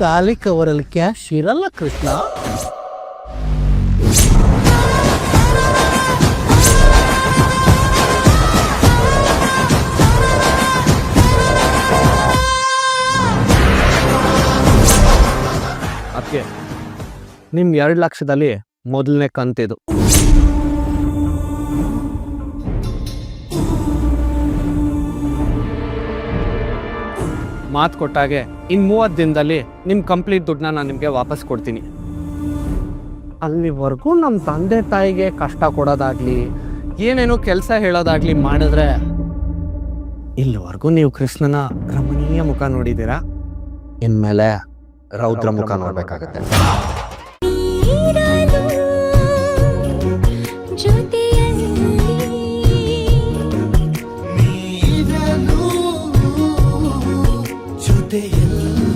ಖಾಲಿ ಕವರಲ್ಲಿ ಕ್ಯಾಶ್ ಇರಲ್ಲ ಕೃಷ್ಣ. ಅದಕ್ಕೆ ನಿಮ್ ಎರಡು ಲಕ್ಷದಲ್ಲಿ ಮೊದಲನೇ ಕಂತಿದು. ಮಾತು ಕೊಟ್ಟಾಗೆ ಇನ್ ಮೂವತ್ತು ದಿನದಲ್ಲಿ ನಿಮ್ಮ ಕಂಪ್ಲೀಟ್ ದುಡ್ಡನ್ನ ನಾನು ನಿಮಗೆ ವಾಪಸ್ ಕೊಡ್ತೀನಿ. ಅಲ್ಲಿವರೆಗೂ ನಮ್ಮ ತಂದೆ ತಾಯಿಗೆ ಕಷ್ಟ ಕೊಡೋದಾಗ್ಲಿ ಏನೇನೋ ಕೆಲಸ ಹೇಳೋದಾಗ್ಲಿ ಮಾಡಿದ್ರೆ ಇಲ್ಲಿವರೆಗೂ ನೀವು ಕೃಷ್ಣನ ರಮಣೀಯ ಮುಖ ನೋಡಿದ್ದೀರಾ? ಇನ್ಮೇಲೆ ರೌದ್ರ ಮುಖ ನೋಡ್ಬೇಕಾಗತ್ತೆ. ಜೊತೆ ಹೃದಯ